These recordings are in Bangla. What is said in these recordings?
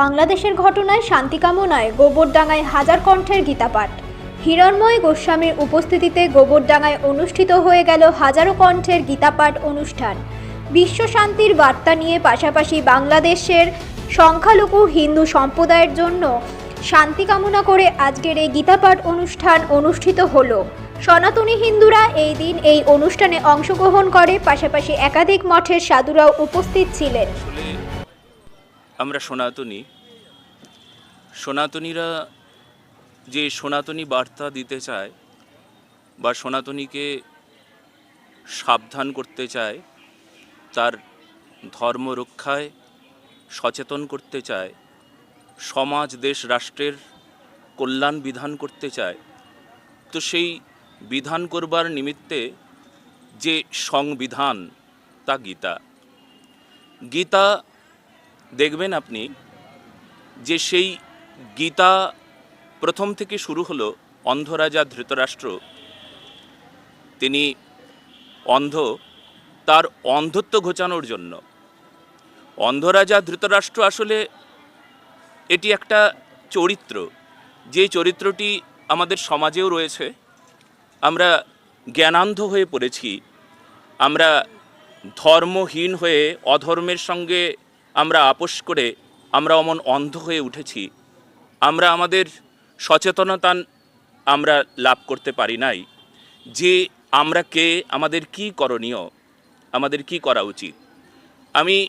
বাংলাদেশের ঘটনায় শান্তি কামনায় গোবরডাঙ্গায় হাজার কণ্ঠের গীতাপাঠ। হিরণময় গোস্বামীর উপস্থিতিতে গোবরডাঙ্গায় অনুষ্ঠিত হয়ে গেল হাজারো কণ্ঠের গীতাপাঠ অনুষ্ঠান। বিশ্ব শান্তির বার্তা নিয়ে পাশাপাশি বাংলাদেশের সংখ্যালঘু হিন্দু সম্প্রদায়ের জন্য শান্তি কামনা করে আজকের এই গীতাপাঠ অনুষ্ঠান অনুষ্ঠিত হলো। সনাতনী হিন্দুরা এই দিন এই অনুষ্ঠানে অংশগ্রহণ করে, পাশাপাশি একাধিক মঠের সাধুরাও উপস্থিত ছিলেন। আমরা সনাতনী। সনাতনীরা যে সনাতনী বার্তা দিতে চায় বা সনাতনীকে সাবধান করতে চায়, তার ধর্ম রক্ষায় সচেতন করতে চায়, সমাজ, দেশ, রাষ্ট্রের কল্যাণ বিধান করতে চায়, তো সেই বিধান করবার নিমিত্তে যে সংবিধান, তা গীতা। গীতা দেখবেন আপনি যে সেই গীতা প্রথম থেকে শুরু হলো অন্ধরাজা ধৃতরাষ্ট্র। তিনি অন্ধ, তার অন্ধত্ব ঘোচানোর জন্য। অন্ধরাজা ধৃতরাষ্ট্র আসলে এটি একটা চরিত্র। যে চরিত্রটি আমাদের সমাজেও রয়েছে। আমরা জ্ঞানান্ধ হয়ে পড়েছি। আমরা ধর্মহীন হয়ে, অধর্মের সঙ্গে আমরা আপোষ করে আমরা অমন অন্ধ হয়ে উঠেছি। আমরা আমাদের সচেতনতা আমরা লাভ করতে পারি নাই। যে আমরা কে, আমাদের কি করণীয়? আমাদের কি করা উচিত? আমি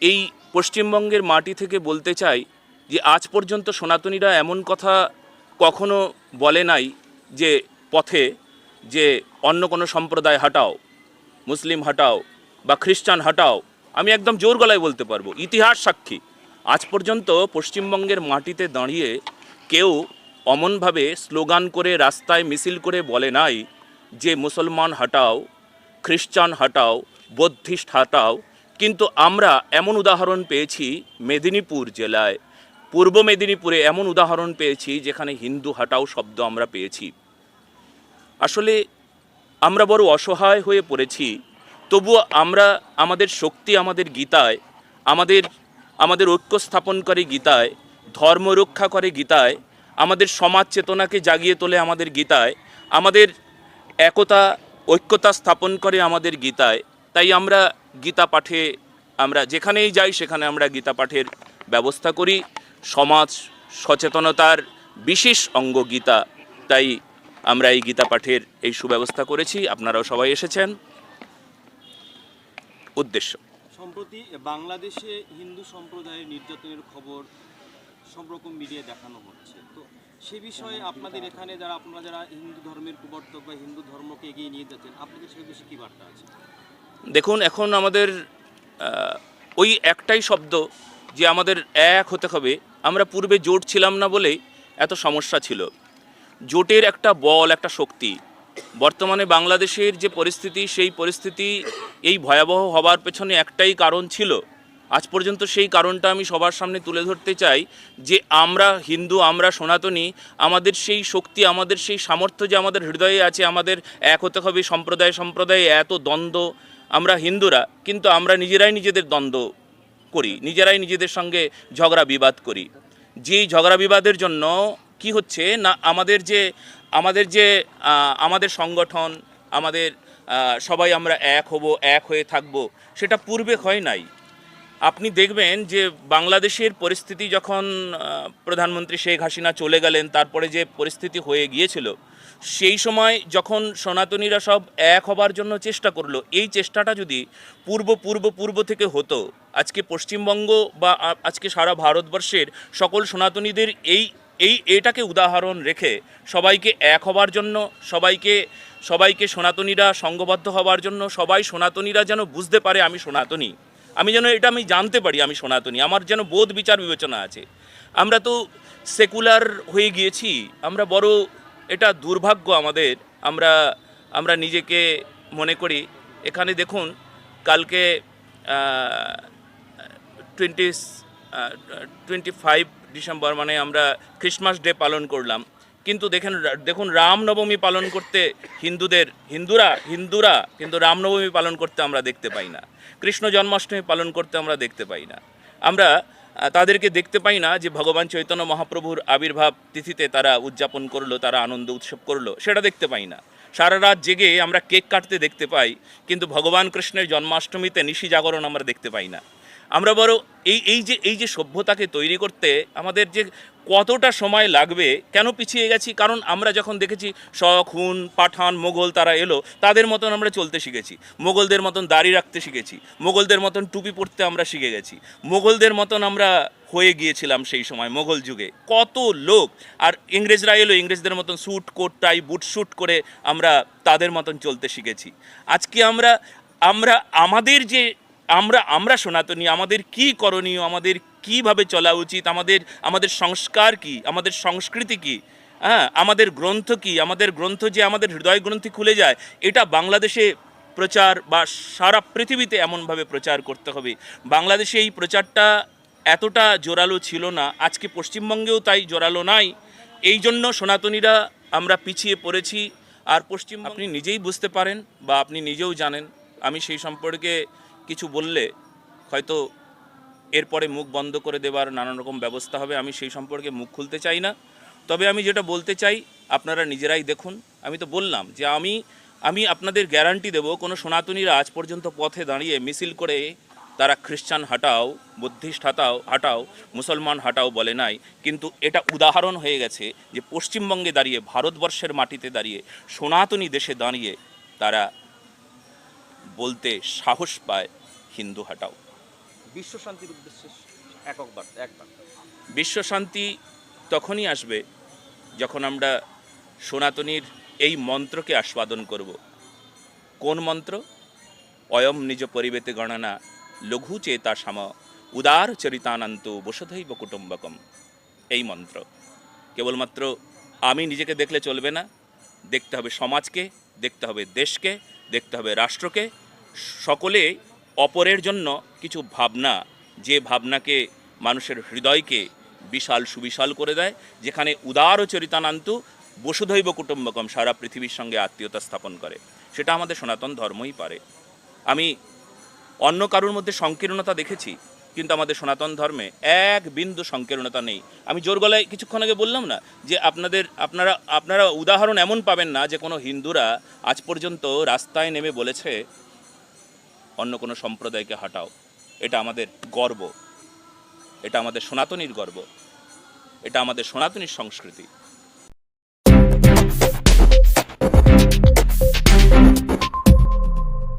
এই পশ্চিমবঙ্গের মাটি থেকে বলতে চাই যে আজ পর্যন্ত সনাতনীরা এমন কথা কখনো বলে নাই যে পথে যে অন্য কোনো সম্প্রদায় হাটাও, মুসলিম হাটাও বা খ্রিস্টান হাটাও আমি একদম জোর গলায় বলতে পারব, ইতিহাস সাক্ষী। আজ পর্যন্ত পশ্চিমবঙ্গের মাটিতে দাঁড়িয়ে কেউ অমনভাবে স্লোগান করে, রাস্তায় মিছিল করে বলে নাই যে মুসলমান হাটাও, খ্রিস্টান হাটাও, বৌদ্ধিস্ট হাটাও। কিন্তু আমরা এমন উদাহরণ পেয়েছি মেদিনীপুর জেলায়, পূর্ব মেদিনীপুরে এমন উদাহরণ পেয়েছি যেখানে হিন্দু হাটাও শব্দ আমরা পেয়েছি। আসলে আমরা বড় অসহায় হয়ে পড়েছি তবুও আমরা আমাদের শক্তি আমাদের গীতায়, আমাদের আমাদের ঐক্য স্থাপন করে গীতায়, ধর্ম রক্ষা করে গীতায়, আমাদের সমাজ চেতনাকে জাগিয়ে তোলে আমাদের গীতায়, আমাদের একতা, ঐক্যতা স্থাপন করে আমাদের গীতায়, তাই আমরা গীতা পাঠে আমরা যেখানেই যাই সেখানে আমরা গীতা পাঠের ব্যবস্থা করি। সমাজ সচেতনতার বিশেষ অঙ্গ গীতা, তাই আমরা এই গীতা পাঠের এই সুব্যবস্থা করেছি। আপনারাও সবাই এসেছেন। উদ্দেশ্য। সম্প্রতি বাংলাদেশে হিন্দু সম্প্রদায়ের নির্যাতনের খবর সব রকম মিডিয়ায় দেখানো হচ্ছে। তো সে বিষয়ে আপনাদের এখানে যারা আপনারা যারা হিন্দু ধর্মের প্রবর্তক বা হিন্দু ধর্মকে এগিয়ে নিয়ে যাচ্ছেন আপনাদের সে বিষয়ে কী বার্তা আছে? দেখুন এখন আমাদের ওই একটাই শব্দ যে আমাদের এক হতে হবে আমরা পূর্বে জোট ছিলাম না বলেই এত সমস্যা ছিল। জোটের একটা বল একটা শক্তি বর্তমানে বাংলাদেশের যে পরিস্থিতি, সেই পরিস্থিতি এই ভয়াবহ হবার পেছনে একটাই কারণ ছিল। আজ পর্যন্ত সেই কারণটা আমি সবার সামনে তুলে ধরতে চাই যে আমরা হিন্দু, আমরা সনাতনী, আমাদের সেই শক্তি, আমাদের সেই সামর্থ্য যে আমাদের হৃদয়ে আছে, আমাদের এক হতে হবে সম্প্রদায়, সম্প্রদায়ে এত দ্বন্দ্ব। আমরা হিন্দুরা, কিন্তু আমরা নিজেরাই নিজেদের দ্বন্দ্ব করি, নিজেরাই নিজেদের সঙ্গে ঝগড়া বিবাদ করি। যেই ঝগড়া বিবাদের জন্য কি হচ্ছে না, আমাদের যে আমাদের যে আমাদের সংগঠন, আমাদের সবাই আমরা এক হব, এক হয়ে থাকব, সেটা পূর্বে হয় নাই। আপনি দেখবেন যে বাংলাদেশের পরিস্থিতি যখন প্রধানমন্ত্রী শেখ হাসিনা চলে গেলেন, তারপরে যে পরিস্থিতি হয়ে গিয়েছিল, সেই সময় যখন সনাতনীরা সব এক হবার জন্য চেষ্টা করল, এই চেষ্টাটা যদি পূর্ব পূর্ব পূর্ব থেকে হতো, আজকে পশ্চিমবঙ্গ বা আজকে সারা ভারতবর্ষের সকল সনাতনীদের এই এই, এটাকে উদাহরণ রেখে সবাইকে এক হবার জন্য, সবাইকে সবাইকে সনাতনীরা সঙ্গবদ্ধ হবার জন্য, সবাই সনাতনীরা যেন বুঝতে পারে আমি সনাতনী। আমি যেন এটা আমি জানতে পারি আমি সনাতনী, আমার যেন বোধ বিচার বিবেচনা আছে। আমরা তো সেকুলার হয়ে গিয়েছি, আমরা বড় এটা দুর্ভাগ্য আমাদের, আমরা আমরা নিজেকে মনে করি। এখানে দেখুন, কালকে টোয়েন্টি টোয়েন্টি ফাইভ ডিসেম্বর মানে আমরা ক্রিসমাস ডে পালন করলাম। কিন্তু দেখেন, দেখুন, রামনবমী পালন করতে হিন্দুদের, হিন্দুরা হিন্দুরা কিন্তু রামনবমী পালন করতে আমরা দেখতে পাই না। কৃষ্ণ জন্মাষ্টমী পালন করতে আমরা দেখতে পাই না। আমরা তাদেরকে দেখতে পাই না যে ভগবান চৈতন্য মহাপ্রভুর আবির্ভাব তিথিতে তারা উদযাপন করল, তারা আনন্দ উৎসব করল, সেটা দেখতে পাই না। সারা রাত জেগে আমরা কেক কাটতে দেখতে পাই, কিন্তু ভগবান কৃষ্ণের জন্মাষ্টমীতে নিশি জাগরণ আমরা দেখতে পাই না। আমরা বড় এই এই যে এই যে সভ্যতাকে তৈরি করতে আমাদের যে কতটা সময় লাগবে, কেন পিছিয়ে গেছি? কারণ আমরা যখন দেখেছি শখ হুন, পাঠান মোগল তারা এলো, তাদের মতন আমরা চলতে শিখেছি। মোগলদের মতন দাড়ি রাখতে শিখেছি। মোগলদের মতন টুপি পরতে আমরা শিখে গেছি। মোগলদের মতন আমরা হয়ে গিয়েছিলাম সেই সময় মোগল যুগে। কত লোক, আর ইংরেজরা এলো, ইংরেজদের মতন suit, coat, tie, boot suit করে আমরা তাদের মতন চলতে শিখেছি। আজকে আমরা আমরা আমাদের যে আমরা আমরা সনাতনী, আমাদের কি করণীয়, আমাদের কীভাবে চলা উচিত, আমাদের আমাদের সংস্কার কি, আমাদের সংস্কৃতি কি হ্যাঁ আমাদের গ্রন্থ কি, আমাদের গ্রন্থ যে আমাদের হৃদয় গ্রন্থি খুলে যায়, এটা বাংলাদেশে প্রচার বা সারা পৃথিবীতে এমনভাবে প্রচার করতে হবে। বাংলাদেশে এই প্রচারটা এতটা জোরালো ছিল না, আজকে পশ্চিমবঙ্গেও তাই জোরালো নাই। এই জন্য সনাতনীরা আমরা পিছিয়ে পড়েছি। আর পশ্চিম আপনি নিজেই বুঝতে পারেন বা আপনি নিজেও জানেন, আমি সেই সম্পর্কে কিছু বললে হয়তো এরপরে মুখ বন্ধ করে দেওয়ার নানান রকম ব্যবস্থা হবে, আমি সেই সম্পর্কে মুখ খুলতে চাই না। তবে আমি যেটা বলতে চাই, আপনারা নিজেরাই দেখুন। আমি তো বললাম যে আমি আমি আপনাদের গ্যারান্টি দেব, কোনো সনাতনীরা আজ পর্যন্ত পথে দাঁড়িয়ে মিছিল করে তারা খ্রিস্টান হাটাও, বুদ্ধিস্ট হাটাও হাটাও, মুসলমান হাটাও বলে নাই। কিন্তু এটা উদাহরণ হয়ে গেছে যে পশ্চিমবঙ্গে দাঁড়িয়ে, ভারতবর্ষের মাটিতে দাঁড়িয়ে, সনাতনী দেশে দাঁড়িয়ে তারা বলতে সাহস পায় হিন্দু হাটাও। বিশ্ব শান্তির উদ্দেশ্যে একক বার্তা এক বিশ্ব শান্তি তখনই আসবে যখন আমরা সনাতনীর এই মন্ত্রকে আস্বাদন করব। কোন মন্ত্র? অয়ম নিজ পরিবেতে গণনা লঘু চেতা সাম উদার চরিতানন্ত বসুধৈব কুটুম্বকম। এই মন্ত্র। কেবলমাত্র আমি নিজেকে দেখলে চলবে না। দেখতে হবে সমাজকে দেখতে হবে দেশকে দেখতে হবে রাষ্ট্রকে সকলে অপরের জন্য কিছু ভাবনা, যে ভাবনাকে মানুষের হৃদয়কে বিশাল সুবিশাল করে দেয়, যেখানে উদার চরিতানান্তু বসুধৈব কুটুম্বকম সারা পৃথিবীর সঙ্গে আত্মীয়তা স্থাপন করে। সেটা আমাদের সনাতন ধর্মই পারে। আমি অন্য কারোর মধ্যে সংকীর্ণতা দেখেছি, কিন্তু আমাদের সনাতন ধর্মে এক বিন্দু সংকীর্ণতা নেই। আমি জোর গলায় কিছুক্ষণ আগে বললাম না, যে আপনাদের, আপনারা আপনারা উদাহরণ এমন পাবেন না যে কোনো হিন্দুরা আজ পর্যন্ত রাস্তায় নেমে বলেছে অন্য কোনো সম্প্রদায়কে হাঁটাও। এটা আমাদের গর্ব। এটা আমাদের সনাতনীর গর্ব। এটা আমাদের সনাতনীর সংস্কৃতি।